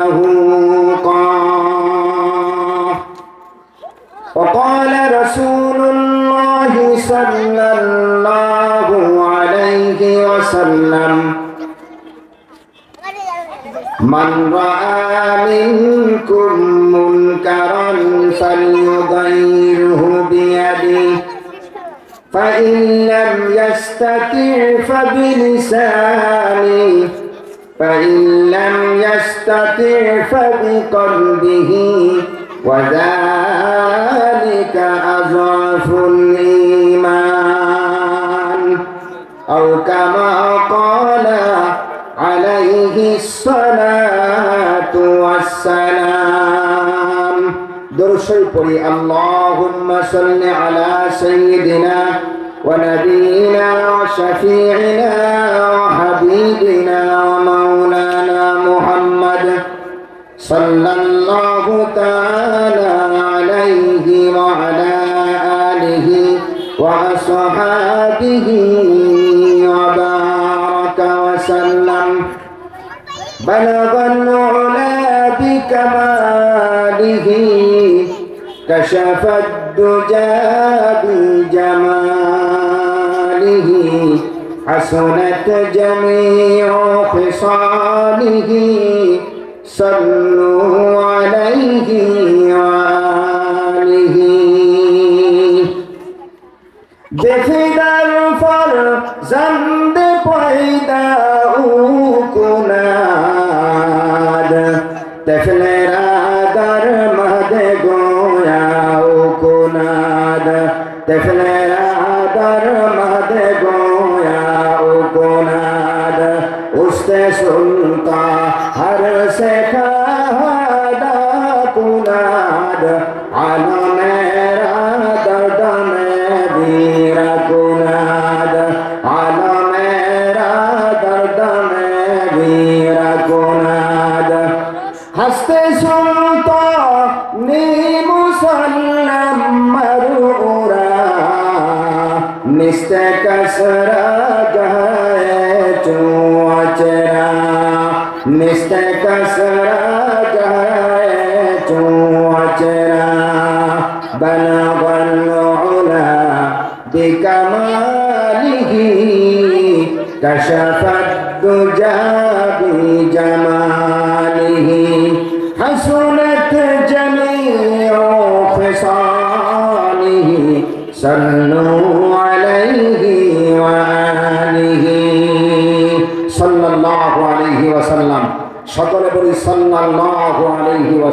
زهوقا وقال رسول الله صلى الله عليه وسلم من رأى منكم منكرا فليغيره بيده فإن لم يستطع فبلسانه فإن لم يستطع فبقلبه وذلك أضعف الإيمان أو كما قال عليه الصلاة والسلام درشي قولي اللهم صل على سيدنا ونبينا وشفيعنا وحبيبنا ومولانا محمد صلى الله تعالى عليه وعلى آله وأصحابه وبارك وسلم. بلغ العلا بكماله كشف الدجى بجماله. حسنت جميع خصاله صلوا عليه وآله بفدر فرزند پیدا او کناد طفل را در مد گویا او کناد طفل وجرا مثل كسرى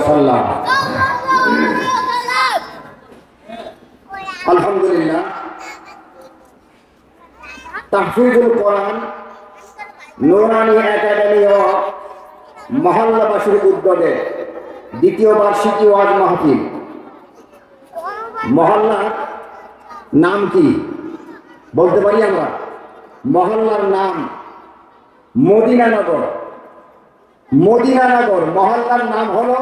ওয়াসাল্লাম আলহামদুলিল্লাহ। তাহফিজুল কোরআন নোরানি একাডেমি ও মহল্লাবাসীর উদ্যোগে দ্বিতীয় বার্ষিকী ওয়াজ মাহফিল। মহল্লার নাম কি? বলতে পারি আমরা? মহল্লার নাম মদিনানগর মদিনানগর মহল্লার নাম হলো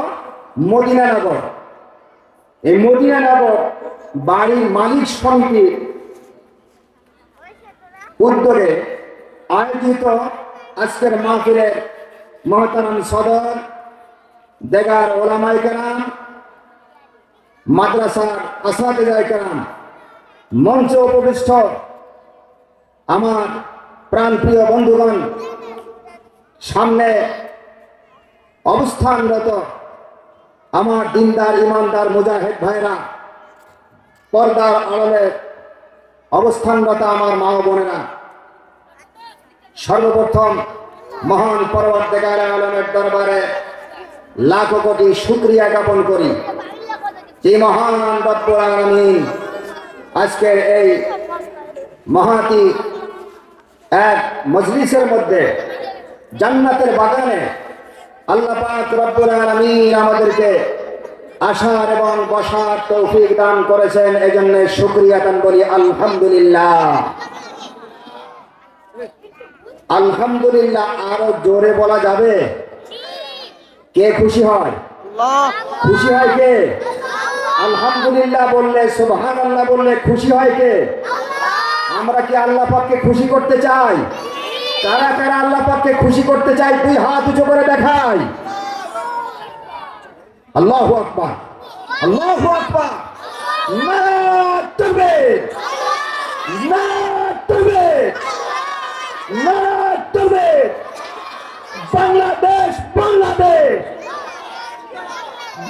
মদিনানগর এই মদিনানগর বাড়ির মালিক সমিতির উদ্যোগে আয়োজিত আজকের মাহফিলের মহতারাম সদর, দেগার ওলামাই কালাম মাদ্রাসার আসাদিজায় কালাম মঞ্চ উপবিষ্ট আমার প্রাণপ্রিয় বন্ধুগণ, সামনে অবস্থানরত আমার দিনদার, ইমানদার মুজাহিদ ভাইরা, পর্দার আড়লে অবস্থানরত আমার মা বোনেরা, সর্বপ্রথম মহান পরবর্তীকার আলমের দরবারে লাখো কোটি শুক্রিয়া জ্ঞাপন করি। যে মহান রব্বুল আজকের এই মহাতি এক মজলিসের মধ্যে জান্নাতের বাগানে আল্লাহ পাক রব্বুল আলামিন আমাদেরকে আসার এবং বসার তৌফিক দান করেছেন। দান আলহামদুলিল্লাহ। আলহামদুলিল্লাহ আরও জোরে বলা যাবে? কে খুশি হয়? খুশি হয় কে? আলহামদুলিল্লাহ বললে বললে খুশি হয় কে? আমরা কি আল্লাহ পাককে খুশি করতে চাই? কারা কারা আল্লাহ পাককে খুশি করতে চাই তুই হাত উঁচু করে দেখাই। আল্লাহ আকবার। আল্লাহ আকবার। না তবে না তবে না তবে বাংলাদেশ বাংলাদেশ।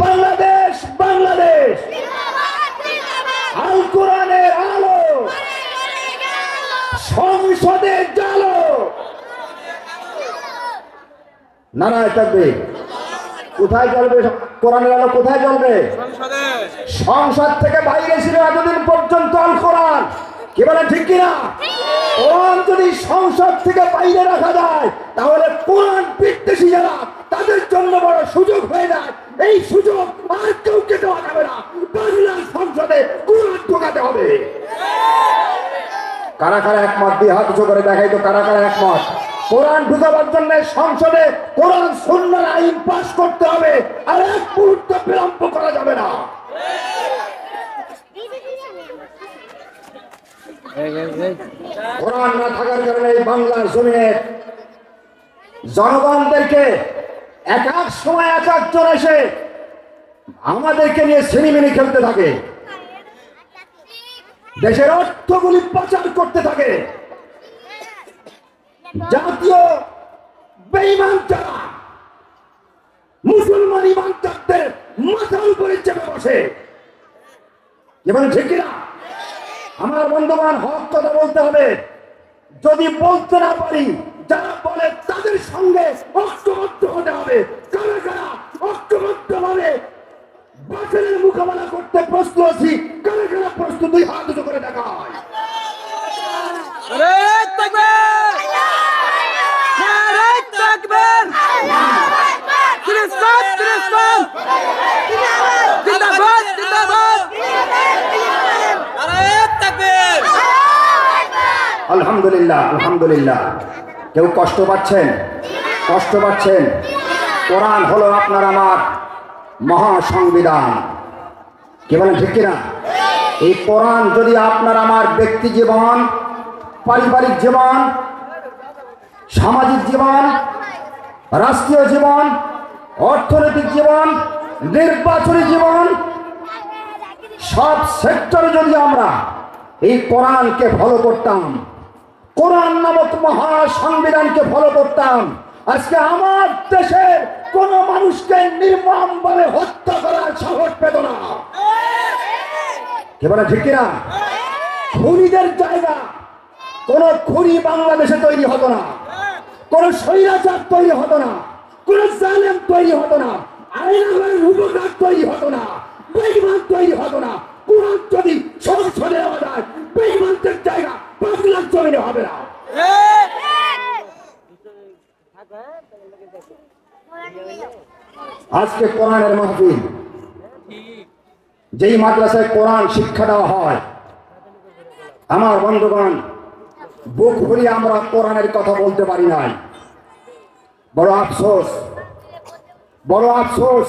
বাংলাদেশ বাংলাদেশ। আল কোরআনের সংসদে জালো নারায় থাকবে। কোথায় জ্বলবে? কোরআনের আলো কোথায় জ্বলবে? সংসদ। থেকে বাইরে ছিল এতদিন পর্যন্ত আল কোরআন। কি বলে ঠিক কিনা? কোরআন যদি সংসদ থেকে বাইরে রাখা যায় তাহলে কোরআন বিদ্বেষী যারা তাদের জন্য বড় সুযোগ হয়ে যায়। এই সুযোগ আর কাউকে দেওয়া যাবে না। বাংলার সংসদে কোরআন ঢোকাতে হবে। কারা কারা একমত? দিয়ে হাত উঁচু করে দেখাই তো কারা কারা একমত? কোরআন ঢুকাবার জন্য সংসদে কোরআন সুন্নার আইন পাশ করতে হবে আর এক মুহূর্ত বিলম্ব করা যাবে না। কোরআন না থাকার কারণে এই বাংলার জমিনের জনগণদেরকে এক এক সময় এক একজন এসে আমাদেরকে নিয়ে সিনেমিনি খেলতে থাকে। দেশের অর্থগুলি পাচার করতে থাকে। জাতীয় বেইমান যারা, মুসলমান ইমানদারদের মাথার উপরে চেপে বসে। এবং ঠিক কিনা? আমার বন্ধুবান হক কথা বলতে হবে। যদি বলতে না পারি, যারা বলে তাদের সঙ্গে ঐক্যবদ্ধ হতে হবে। কারা কারা ঐক্যবদ্ধ ভাবে বাজারের মোকাবেলা করতে প্রস্তুত আছি কারা কারা প্রস্তুত দুই হাত উঁচু করে দেখা হয় নারে তাকবীর নারে তাকবীর খ্রিস্টান খ্রিস্টান জিন্দাবাদ জিন্দাবাদ নারে তাকবীর আলহামদুলিল্লাহ। কেউ কষ্ট পাচ্ছেন? কষ্ট পাচ্ছেন? কোরআন হলো আপনার আমার মহা সংবিধান কি বলেন, ঠিক কিনা? এই কোরআন যদি আপনার আমার ব্যক্তি জীবন, পারিবারিক জীবন, সামাজিক জীবন, রাষ্ট্রীয় জীবন, অর্থনৈতিক জীবন, নির্বাচনী জীবন, সব সেক্টরে যদি আমরা এই কোরআনকে ফলো করতাম কোরআন নামক মহা সংবিধানকে ফলো করতাম। আজকে আমার দেশের কোন মানুষকে নির্মম ভাবে হত্যা করার সাহস পেত না। বলে ঠিক কিনা? খুনিদের জায়গা। কোন খুনি বাংলাদেশে তৈরি হতো না। কোন স্বৈরাচার তৈরি হতো না। কোন জালেম তৈরি হতো না। আইনাগরের উপকার তৈরি হতো না। বেইমান তৈরি হতো না। কোরআন যদি সংসদে দেওয়া যায়, বেইমানদের জায়গা হবে না। আজকে কোরআনের মাহফিল। যেই মাদ্রাসায় কোরআন শিক্ষা দেওয়া হয়, আমার বন্ধুগণ, বুক ভরিয়ে আমরা কোরআনের কথা বলতে পারি নাই। বড় আফসোস বড় আফসোস।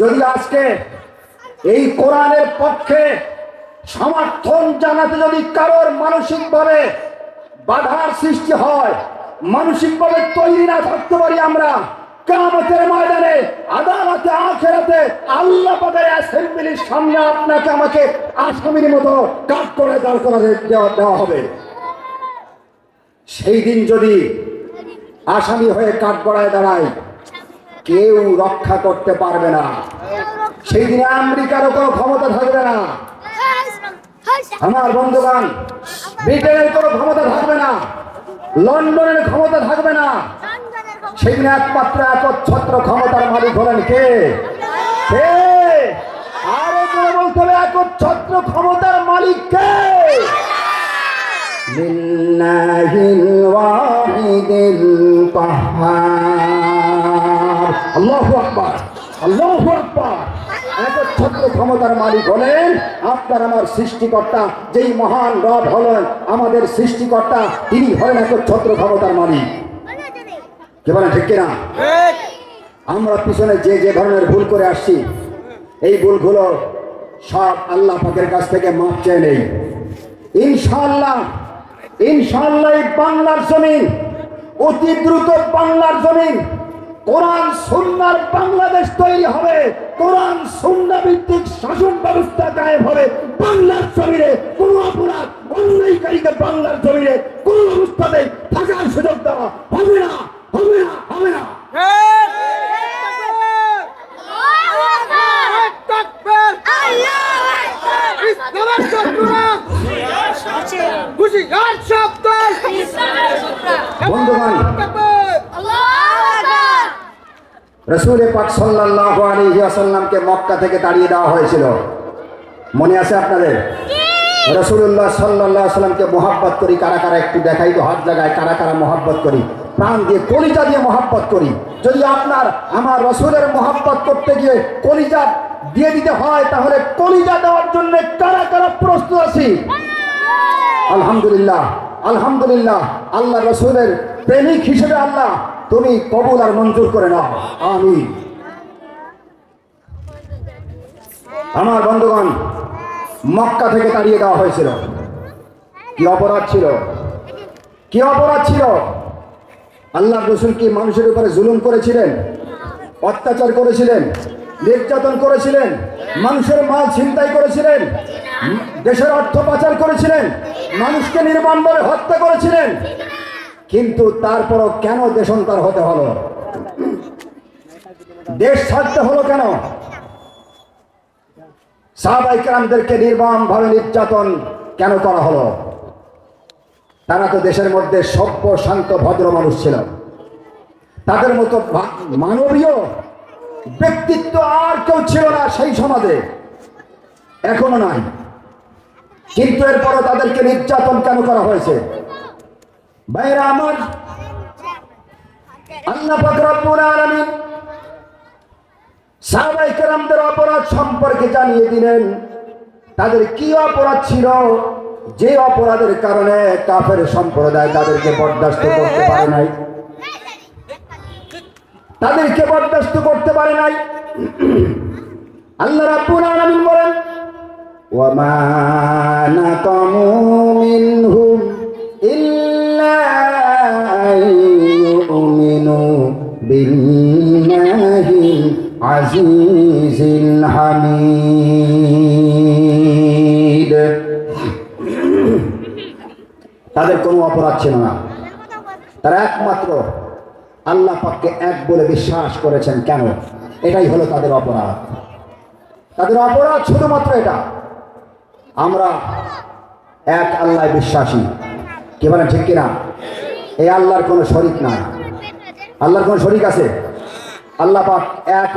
যদি আজকে এই কোরআনের পক্ষে সমর্থন জানাতে যদি কারোর মানসিকভাবে বাধার সৃষ্টি হয়, মানসিকভাবে তৈরি না থাকতে পারি আমরা কামতের ময়দানে, আদালতে, আখেরাতে আল্লাহ পাকের অ্যাসেম্বলির সামনে আপনাকে আমাকে আসামির মতো কাজ করে দাঁড় করা দেওয়া হবে। সেই দিন যদি আসামি হয়ে কাঠ গড়ায় দাঁড়ায়, কেউ রক্ষা করতে পারবে না। সেই দিনে আমেরিকারও কোনো ক্ষমতা থাকবে না। আমার বন্ধুগণ, ব্রিটেনের কোনো ক্ষমতা থাকবে না, লন্ডনের ক্ষমতা থাকবে না। সেদিন একমাত্র একচ্ছত্র ক্ষমতার মালিক হলেন কে? কে? আরও করে বলতে হবে, একচ্ছত্র ক্ষমতার মালিক কে? একচ্ছত্র ক্ষমতার মালিক হলেন আপনার আমার সৃষ্টিকর্তা, যেই মহান রব হলেন আমাদের সৃষ্টিকর্তা, তিনি হলেন একচ্ছত্র ক্ষমতার মালিক। ঠিক কিনা? আমরা পিছনে যে যে ধরনের ভুল করে আসছি, এই ভুলগুলো সব আল্লাহ পাকের কাছ থেকে মাপ চেয়ে নেই। ইনশাল্লাহ ইনশাল্লাহ বাংলার জমিন, অতি দ্রুত বাংলার জমিন কোরআন সুন্নার বাংলাদেশ তৈরি হবে। কোরআন সুন্না ভিত্তিক শাসন ব্যবস্থা কায়েম হবে। বাংলার জমিনে কোন অপরাধ অন্যায়কারীকে বাংলার জমিনে কোন অবস্থাতে থাকার সুযোগ দেওয়া হবে না হবে না হবে না। বন্ধুগণ রসুল পাক সাল্লাল্লাহু আলাইহি ওয়াসাল্লামকে মক্কা থেকে তাড়িয়ে দেওয়া হয়েছিল। মনে আছে আপনাদের? রসুল্লাহ সাল্লাহ সাল্লামকে মোহাব্বত করি, কারা কারা একটু দেখাই তো, হাত জায়গায় কারা কারা মোহাব্বত করি? প্রাণ দিয়ে, কলিজা দিয়ে মোহাব্বত করি। যদি আপনার, আমার রসুলের মোহাব্বত করতে গিয়ে কলিজা দিয়ে দিতে হয়, তাহলে কলিজা দেওয়ার জন্য কারা কারা প্রস্তুত আছি? আলহামদুলিল্লাহ আলহামদুলিল্লাহ, আল্লাহ রসুলের প্রেমিক হিসেবে আল্লাহ তুমি কবুল আর মঞ্জুর করে নাও। আমি আমার বন্ধুগণ, মক্কা থেকে তাড়িয়ে দেওয়া হয়েছিল। কি অপরাধ ছিল? কি অপরাধ ছিল? আল্লাহ রসুল কি মানুষের উপরে জুলুম করেছিলেন? অত্যাচার করেছিলেন? নির্যাতন করেছিলেন? মানুষের মাল ছিনতাই করেছিলেন? দেশের অর্থ পাচার করেছিলেন? মানুষকে নির্মমভাবে হত্যা করেছিলেন? কিন্তু তারপরও কেন দেশান্তর হতে হলো? দেশ ছাড়তে হলো কেন? সাহাবাই কেরামদেরকে নির্মম ভাবে নির্যাতন কেন করা হলো? তারা তো দেশের মধ্যে সভ্য, শান্ত, ভদ্র মানুষ ছিল। তাদের মতো মানবীয় ব্যক্তিত্ব আর কেউ ছিল না সেই সমাজে। এখনও নাই। কিন্তু এরপরও তাদেরকে নির্যাতন কেন করা হয়েছে? ভাইরা আমার, আল্লাহ রব্বুল আলামিন সাহাবাই কেরামদের অপরাধ সম্পর্কে জানিয়ে দিলেন। তাদের কি অপরাধ ছিল? যে অপরাধের কারণে কাফের সম্প্রদায় তাদেরকে বরদাস্ত করতে পারে নাই। তাদেরকে বরদাস্ত করতে পারে নাই। আল্লাহ রাব্বুল আলামিন বলেন ওয়ামা নাকামু মিনহুম ইল্লা আজিজিল হামিদ তাদের কোনো অপরাধ ছিল না। তারা একমাত্র আল্লাহ পাককে এক বলে বিশ্বাস করেছেন কেন? এটাই হলো তাদের অপরাধ। তাদের অপরাধ শুধুমাত্র এটা। আমরা এক আল্লাহ বিশ্বাসী। কে বলেন, ঠিক কিনা? এই আল্লাহর কোনো শরিক নাই। আল্লাহর কোনো শরিক আছে? আল্লাহ পাক এক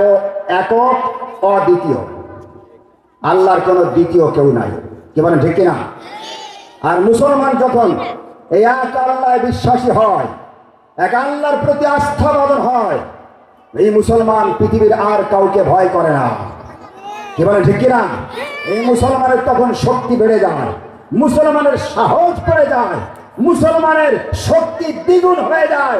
একক অদ্বিতীয়। আল্লাহর কোনো দ্বিতীয় কেউ নাই। কে বলেন, ঠিক কিনা? আর মুসলমান যখন এই এক আল্লাহ বিশ্বাসী হয়, এক আল্লাহর প্রতি আস্থা বদন হয়, এই মুসলমান পৃথিবীর আর কাউকে ভয় করে না। কি বলে ঠিক কিনা? এই মুসলমানের তখন শক্তি বেড়ে যায়, মুসলমানের সাহস বেড়ে যায়, মুসলমানের শক্তি দ্বিগুণ হয়ে যায়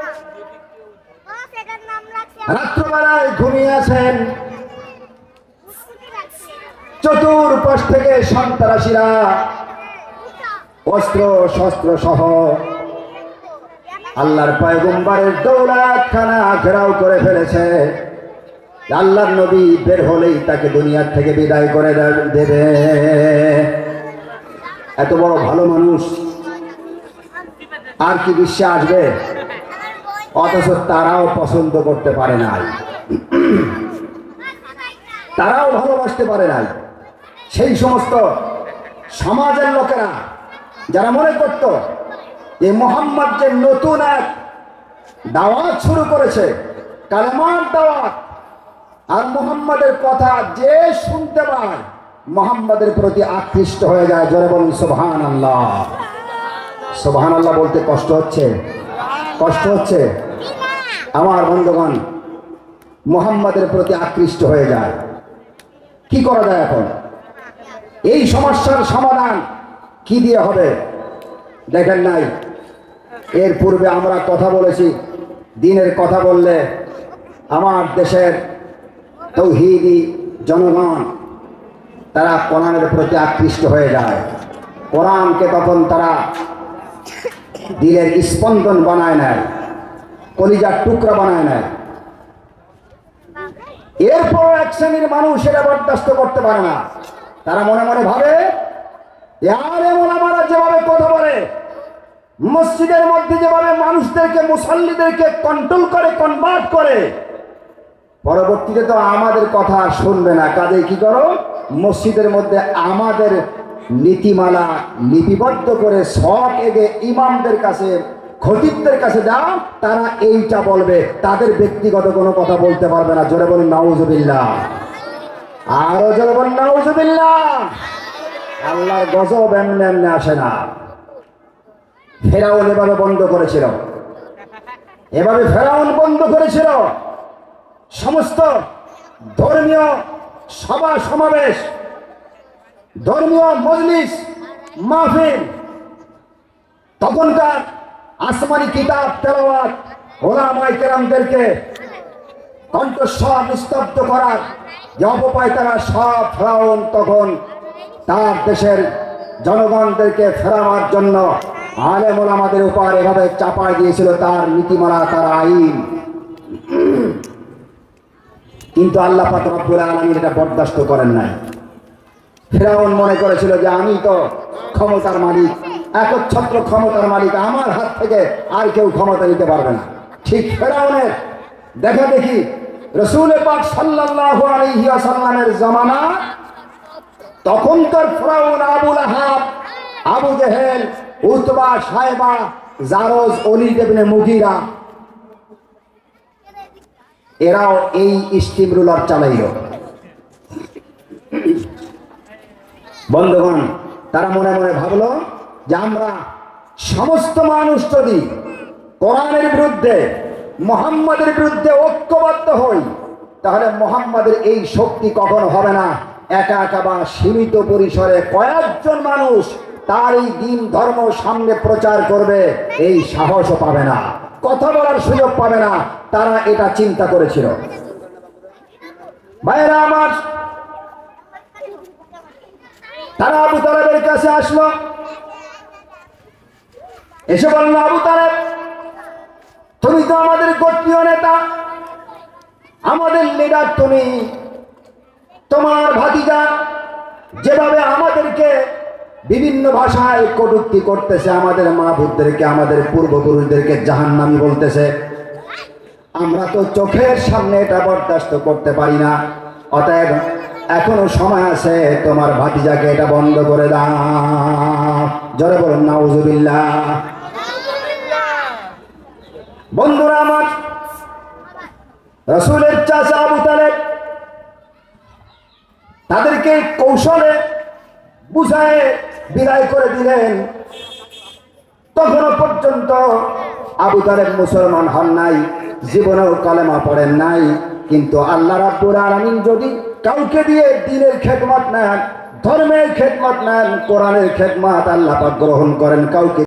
রাত্রবেলায় ঘুমিয়ে আছেন। চতুর্পাশ থেকে সন্ত্রাসীরা। অস্ত্র, শস্ত্র সহ আল্লাহর পয়গম্বরের দৌলাতখানা ঘেরাও করে ফেলেছে। আল্লাহর নবী বের হলেই তাকে দুনিয়ার থেকে বিদায় করে দেবে। এত বড় ভালো মানুষ। আর কি বিশ্বে আসবে? অথচ তারাও পছন্দ করতে পারে নাই। তারাও ভালোবাসতে পারে নাই। সেই সমস্ত সমাজের লোকেরা যারা মনে করত যে মোহাম্মদ যে নতুন এক দাওয়াত শুরু করেছে, কালেমার দাওয়াত, আর মোহাম্মদের কথা যে শুনতে পায়, মোহাম্মদের প্রতি আকৃষ্ট হয়ে যায়। জোরে বলুন সোহান আল্লাহ সোভান আল্লাহ বলতে কষ্ট হচ্ছে। কষ্ট হচ্ছে। আমার বন্ধুগণ, মোহাম্মদের প্রতি আকৃষ্ট হয়ে যায়। কি করা যায় এখন? এই সমস্যার সমাধান কি দিয়ে হবে? দেখেন নাই? এর পূর্বে আমরা কথা বলেছি, দিনের কথা বললে আমার দেশের তৌহিদি জনগণ, তারা কোরআনের প্রতি আকৃষ্ট হয়ে যায়। কোরআনকে তখন তারা দিলের স্পন্দন বানায় নেয়, কলিজার টুকরা বানায় নেয়। এরপর এক শ্রেণির মানুষ এটা বরদাস্ত করতে পারে না। তারা মনে মনে ভাবে যেভাবে কথা বলে, মসজিদের মধ্যে যেভাবে মানুষদেরকে, মুসল্লিদেরকে কন্ট্রোল করে কনভার্ট করে, পরবর্তীতে তো আমাদের কথা শুনবে না। কাজে কি করো? মসজিদের মধ্যে আমাদের নীতিমালা লিপিবদ্ধ করে শখ এগে ইমামদের কাছে, খতিবদের কাছে যাও, তারা এইটা বলবে, তাদের ব্যক্তিগত কোনো কথা বলতে পারবে না। জোরে বলুন, নাউজুবিল্লাহ। আরও জোরে বলুন, নাউজুবিল্লাহ। আল্লাহর গজব এমনি এমনি আসে না। ফেরাউন এভাবে বন্ধ করেছিল। এভাবে ফেরাউন বন্ধ করেছিল। সমস্ত ধর্মীয় সভা সমাবেশ ধর্মীয় মজলিস, মাহফিল, তখনকার আসমানি কিতাব, তেলাওয়াত ওলামাই কেরামদেরকে কণ্ঠস্বর নিস্তব্ধ করার যে অপপায় তারা সব ফেরাউন তখন তার দেশের জনগণদেরকে ফেরাবার জন্য আলেম ওলামাদের উপর এভাবে চাপায় দিয়েছিল তার নীতিমালা, তার আইন। কিন্তু আল্লাহ পাক রব্বুল আলামিন এটা বরদাস্ত করেন নাই। ফেরাউন মনে করেছিল যে আমি তো ক্ষমতার মালিক, একচ্ছত্র ক্ষমতার মালিক, আমার হাত থেকে আর কেউ ক্ষমতা নিতে পারবে না। ঠিক ফেরাউনের, দেখা দেখি রসুল পাক সাল্লাল্লাহু আলাইহি ওয়াসাল্লামের জামানা, তখনকার ফেরাউন আবুল আহাব আবু জেহেল, উতবা সাহেবা জারজ অলি দেবনে মুগিরা, এরাও এই স্টিম রুলার চালাইল। বন্ধুগণ, তারা মনে মনে ভাবলো যে আমরা সমস্ত মানুষ যদি কোরআনের বিরুদ্ধে, মোহাম্মদের বিরুদ্ধে ঐক্যবদ্ধ হই, তাহলে মোহাম্মদের এই শক্তি কখনো হবে না। একা একা বা সীমিত পরিসরে কয়েকজন মানুষ তার এই দিন ধর্ম সামনে প্রচার করবে, এই সাহসও পাবে না। কথা বলার সুযোগ পাবে না, তারা এটা চিন্তা করেছিল। ভাইরা আমার তারা আবু তালেবের কাছে আসলো। এসে বলল, আবু তালেব, তুমি তো আমাদের গোত্রীয় নেতা। আমাদের লিডার তুমি। তোমার ভাতিজা যেভাবে আমাদেরকে বিভিন্ন ভাষায় কটুক্তি করতেছে, আমাদের মা বুদ্ধদেরকে আমাদের পূর্বপুরুষদেরকে জাহান্নামি বলতেছে। আমরা তো চোখের সামনে এটা বরদাস্ত করতে পারি না। অতএব এখনও সময় আছে, তোমার ভাতিজাকে এটা বন্ধ করে দাও। বলুন, নাউজুবিল্লাহ। বন্ধুরা আমার, রসুলের চাষা আবু তাদেরকে কৌশলে বুঝায় বিদায় করে দিলেন। তখনও পর্যন্ত আবু তালেব মুসলমান হন নাই, জীবনেও কালেমা পড়েন নাই, কিন্তু আল্লাহ রাব্বুর আলামিন যদি কাউকে দিয়ে দিনের খেদমত নেন ধর্মের খেদমত নেন কোরআনের খেদমত আল্লাহ গ্রহণ করেন কাউকে